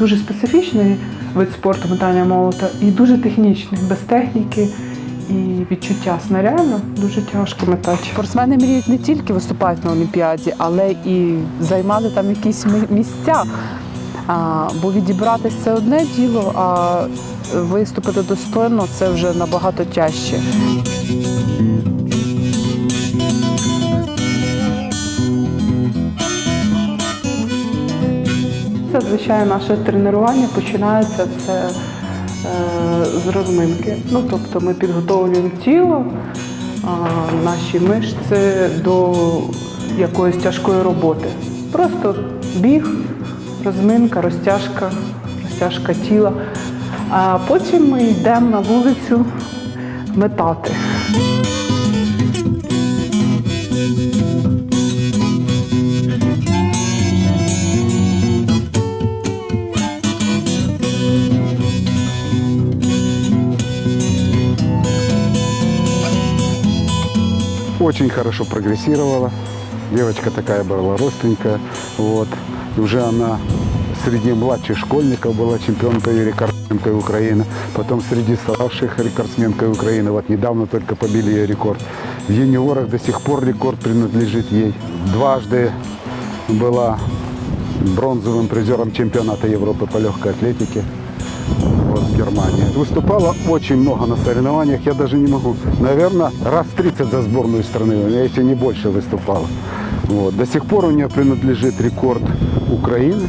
дуже специфічний вид спорту метання молота і дуже технічний, без техніки і відчуття снаряду дуже тяжко метати. Спортсмени мріють не тільки виступати на Олімпіаді, але і займати там якісь місця. А, бо відібратися це одне діло, а виступити достойно це вже набагато тяжче. Зазвичай наше тренування починається це е, з розминки. Ну, тобто ми підготовлюємо тіло, наші мишці до якоїсь тяжкої роботи. Просто біг, розминка, розтяжка, розтяжка тіла. А потім ми йдемо на вулицю метати. Очень хорошо прогрессировала. Девочка такая была ростенькая. Вот. И уже она среди младших школьников была чемпионкой и рекордсменкой Украины. Потом среди старших рекордсменкой Украины. Вот недавно только побили ее рекорд. В юниорах до сих пор рекорд принадлежит ей. Дважды была бронзовым призером чемпионата Европы по легкой атлетике вот, в Германии. Выступала очень много на соревнованиях, я даже не могу. Наверное, раз 30 за сборную страны, если не больше выступала. Вот. До сих пор у нее принадлежит рекорд Украины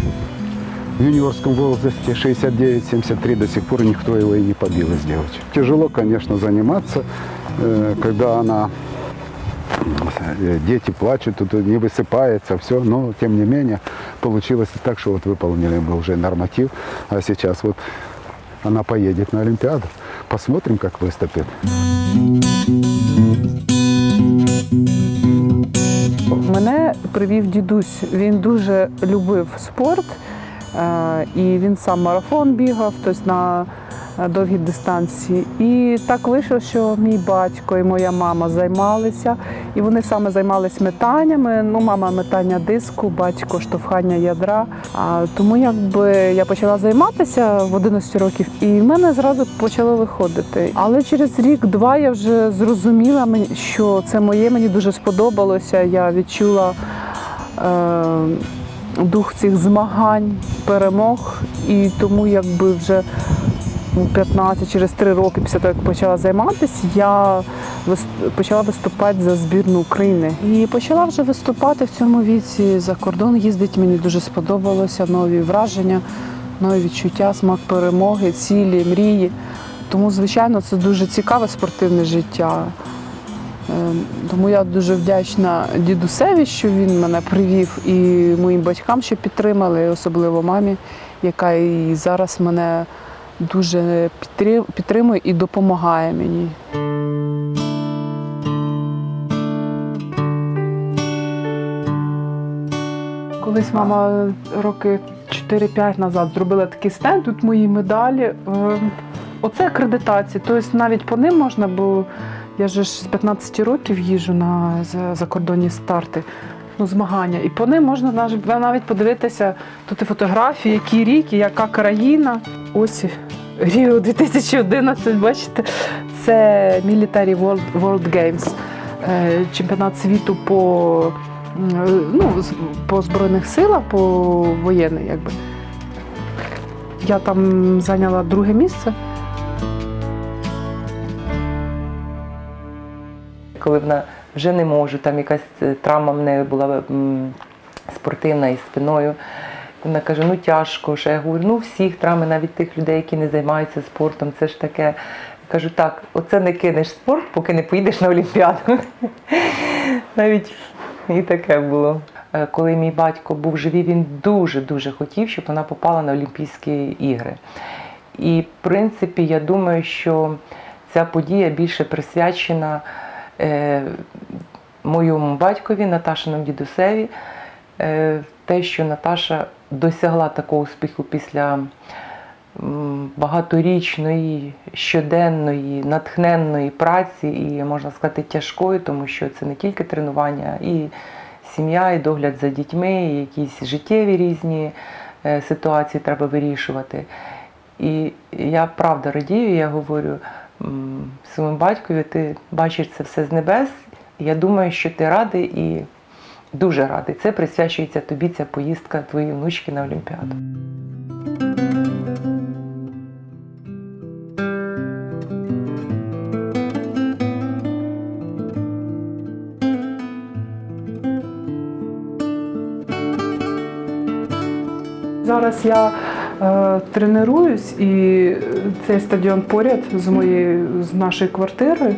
в юниорском возрасте 69-73. До сих пор никто его и не побил из девочек. Тяжело, конечно, заниматься, э, когда она э, дети плачут, тут не высыпается, все, но тем не менее получилось так, что вот выполнили мы уже норматив, а сейчас вот она поедет на Олимпиаду. Посмотрим, как выступит. Мене привів дідусь. Він дуже любив спорт, е, і він сам марафон бігав, тобто на довгі дистанції. І так вийшло, що мій батько і моя мама займалися, і вони саме займалися метаннями. Ну, мама метання диску, батько штовхання ядра. А тому якби я почала займатися в 11 років, і в мене зразу почало виходити. Але через рік-два я вже зрозуміла, що це моє, мені дуже сподобалося. Я відчула. Е- Дух цих змагань, перемог, і тому якби вже 15, через 3 роки після того, як почала займатися, я почала виступати за збірну України. І почала вже виступати в цьому віці за кордон їздити. Мені дуже сподобалося нові враження, нові відчуття, смак перемоги, цілі, мрії. Тому, звичайно, це дуже цікаве спортивне життя. Е, Тому я дуже вдячна дідусеві, що він мене привів, і моїм батькам, що підтримали, особливо мамі, яка і зараз мене дуже підтримує і допомагає мені. Колись мама роки 4-5 назад зробила такий стенд, тут мої медалі. Е, Оце акредитація. Тобто навіть по ним можна, бо я ж з 15 років їжджу на закордонні старти, ну, змагання. І по ним можна навіть подивитися тут і фотографії, який рік, і яка країна. Ось Ріо 2011, бачите, це Military World, World Games, е, чемпіонат світу по ну, по Збройних силах, по воєнний, якби. Я там зайняла друге місце. коли вона вже не може, там якась е, травма в неї була спортивна із спиною. Вона каже, ну тяжко. Ще я говорю, ну всіх травми, навіть тих людей, які не займаються спортом, це ж таке. Кажу, так, оце не кинеш спорт, поки не поїдеш на Олімпіаду. Навіть і таке було. Е, Коли мій батько був живий, він дуже-дуже хотів, щоб вона попала на Олімпійські ігри. І, в принципі, я думаю, що ця подія більше присвячена е, моєму батькові, Наташиному дідусеві, е, те, що Наташа досягла такого успіху після багаторічної, щоденної, натхненної праці і, можна сказати, тяжкої, тому що це не тільки тренування, і сім'я, і догляд за дітьми, і якісь життєві різні е, ситуації треба вирішувати. І я правда радію, я говорю своєму батькові, ти бачиш це все з небес. Я думаю, що ти радий і дуже радий. Це присвячується тобі ця поїздка твоїй внучки на Олімпіаду. Зараз я е, тренуюсь, і цей стадіон поряд з моєю з нашою квартирою.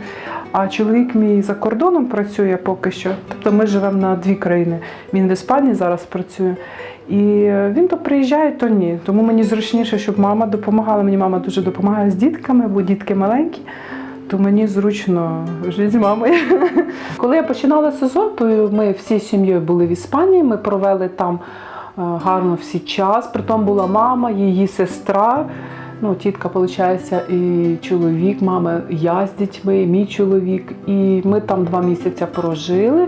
А чоловік мій за кордоном працює поки що. Тобто ми живемо на дві країни. Він в Іспанії зараз працює. І він то приїжджає, то ні. Тому мені зручніше, щоб мама допомагала. Мені мама дуже допомагає з дітками, бо дітки маленькі. То мені зручно жити з мамою. Коли я починала сезон, то ми всією сім'єю були в Іспанії. Ми провели там е, гарно всі час. Притом була мама, її сестра. Ну, тітка, виходить, і чоловік, мами, я з дітьми, мій чоловік. І ми там два місяці прожили.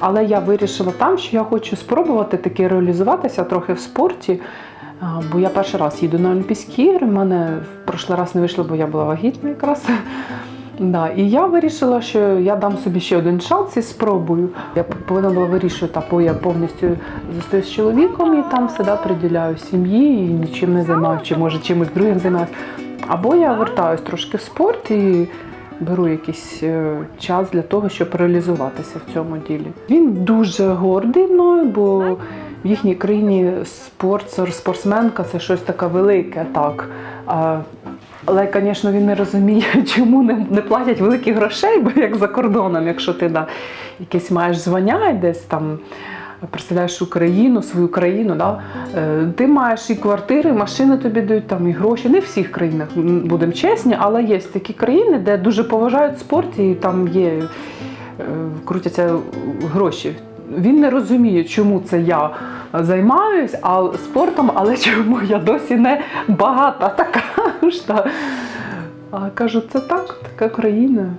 Але я вирішила там, що я хочу спробувати таки реалізуватися трохи в спорті. Бо я перший раз їду на Олімпійські ігри. в мене в прошлий раз не вийшло, бо я була вагітна якраз. Да, і я вирішила, що я дам собі ще один шанс і спробую. Я повинна була вирішувати, або я повністю зостаюсь з чоловіком і там все приділяю сім'ї і нічим не займаюся, чи може чимось другим займаюся. Або я вертаюсь трошки в спорт і беру якийсь е, час для того, щоб реалізуватися в цьому ділі. Він дуже гордий мною, бо в їхній країні спорт, спортсменка це щось таке велике, так. Але, звісно, він не розуміє, чому не, не платять великих грошей, бо як за кордоном, якщо ти да, якесь маєш звання і десь там представляєш Україну, свою країну, да, е, ти маєш і квартири, і машини тобі дають, там, і гроші. Не в всіх країнах, будемо чесні, але є такі країни, де дуже поважають спорт і там є, е, крутяться гроші. Він не розуміє, чому це я займаюсь а спортом, але чому я досі не багата така. А кажу, це так, така країна.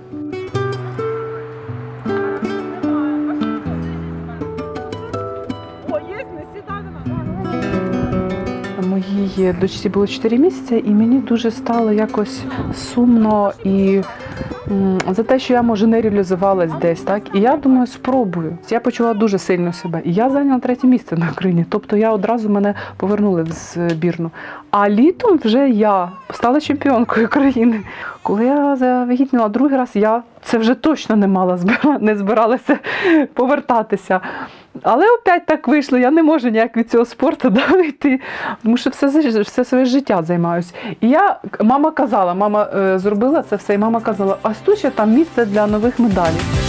Моїй дочці було 4 місяці, і мені дуже стало якось сумно і за те, що я може не реалізувалась десь, так і я думаю, спробую. Я почула дуже сильно себе. І я зайняла третє місце на Україні. Тобто я одразу мене повернули в збірну. А літом вже я стала чемпіонкою країни. Коли я завагітніла другий раз, я це вже точно не мала не збиралася повертатися. Але опять так вийшло, я не можу ніяк від цього спорту да, йти, тому що все, все своє життя займаюся. І я, мама казала, мама е, зробила це все, і мама казала, а ще там місце для нових медалей.